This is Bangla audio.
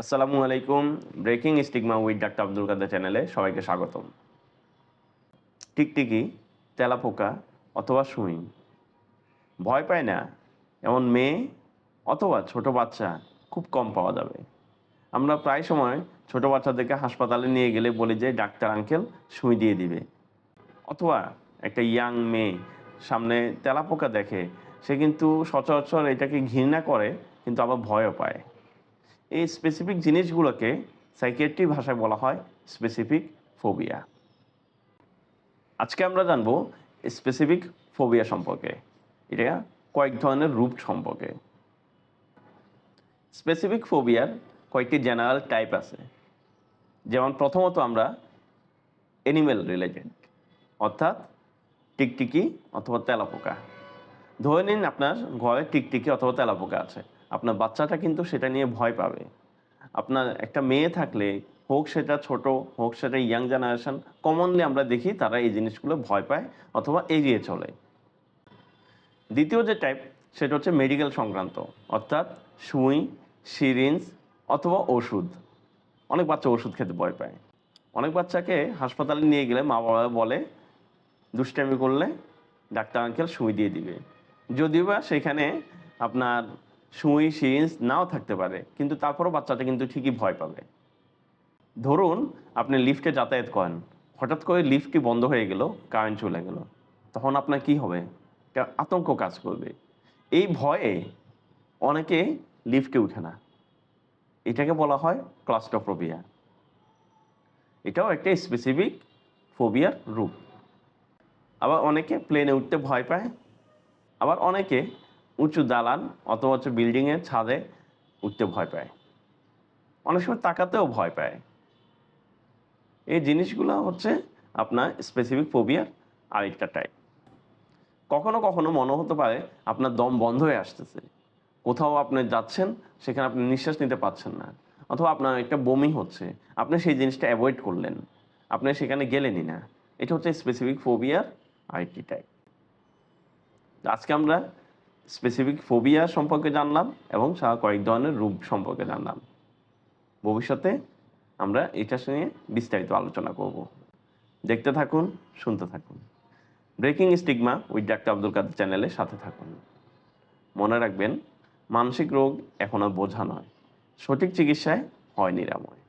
আসসালামু আলাইকুম breaking stigma with doctor Abdul Kader চ্যানেলে সবাইকে স্বাগতম। টিকটিকি তেলাপোকা অথবা সুইং। ভয় পায় না, এমন মেয়ে অথবা ছোট বাচ্চা খুব কম পাওয়া যাবে। আমরা প্রায় সময় ছোট বাচ্চাদেরকে হাসপাতালে নিয়ে গেলে বলি যে, ডাক্তার আঙ্কেল, সুই দিয়ে দিবে। অথবা একটা ইয়াং মেয়ে সামনে তেলাপোকা দেখে, সে কিন্তু সচরাচর এটাকে ঘৃণা করে, কিন্তু আবার ভয়ও পায়। এই স্পেসিফিক জিনিসগুলোকে সাইকিয়াট্রি ভাষায় বলা হয় স্পেসিফিক ফোবিয়া আজকে আমরা জানব স্পেসিফিক ফোবিয়া সম্পর্কে। এটা কয়েক ধরনের রূপ সম্পর্কে। স্পেসিফিক ফোবিয়ার কয়েকটি জেনারেল টাইপ আছে। যেমন প্রথমত আমরা অ্যানিমেল রিলেটেড অর্থাৎ টিকটিকি অথবা তেলাপোকা। ধরে নিন আপনার ঘরে টিকটিকি অথবা তেলাপোকা আছে। আপনার বাচ্চাটা কিন্তু সেটা নিয়ে ভয় পাবে। আপনার একটা মেয়ে থাকলে, হোক সেটা ছোট, হোক সেটা ইয়াং জেনারেশন কমনলি আমরা দেখি তারা এই জিনিসগুলো ভয় পায় অথবা এড়িয়ে চলে। দ্বিতীয় যে টাইপ সেটা হচ্ছে মেডিকেল সংক্রান্ত, অর্থাৎ সুই সিরিঞ্জ অথবা ওষুধ। অনেক বাচ্চা ওষুধ খেতে ভয় পায়। অনেক বাচ্চাকে হাসপাতালে নিয়ে গেলে মা বাবা বলে, দুষ্টামি করলে ডাক্তার আঙ্কেল সুই দিয়ে দিবে। যদিও বা সেখানে আপনার সুই সিরিঞ্জ নাও থাকতে পারে, কিন্তু তারপরও বাচ্চাটা কিন্তু ঠিকই ভয় পাবে। ধরুন আপনি লিফটে যাতায়াত করেন, হঠাৎ করে লিফট কি বন্ধ হয়ে গেল, কারেন্ট চলে গেল, তখন আপনার কি হবে? আতঙ্ক কাজ করবে। এই ভয়ে অনেকে লিফটে উঠে না। এটাকে বলা হয় ক্লাস্টোফোবিয়া। এটাও একটা স্পেসিফিক ফোবিয়ার রূপ। আবার অনেকে প্লেনে উঠতে ভয় পায়, আবার অনেকে উঁচু দালান অথবা হচ্ছে বিল্ডিংয়ের ছাদে উঠতে ভয় পায়। অনেক সময় তাকাতেও ভয় পায়। এই জিনিসগুলো হচ্ছে আপনার স্পেসিফিক ফোবিয়ার আরেকটা টাইপ কখনো কখনো মনে হতে পারে আপনার দম বন্ধ হয়ে আসতেছে। কোথাও আপনি যাচ্ছেন, সেখানে আপনি নিঃশ্বাস নিতে পারছেন না। অথবা আপনার একটা বমি হচ্ছে, আপনি সেই জিনিসটা অ্যাভয়েড করলেন। আপনি সেখানে গেলেনই না। এটা হচ্ছে স্পেসিফিক ফোবিয়ার আরেকটি টাইপ আজকে আমরা স্পেসিফিক ফোবিয়া সম্পর্কে জানলাম এবং কয়েক ধরনের রূপ সম্পর্কে জানলাম। ভবিষ্যতে আমরা এটা নিয়ে বিস্তারিত আলোচনা করব। দেখতে থাকুন, শুনতে থাকুন। Breaking stigma with doctor Abdul Kader চ্যানেলের সাথে থাকুন। মনে রাখবেন, মানসিক রোগ এখনও বোঝা নয়। সঠিক চিকিৎসায় হয় নিরাময়।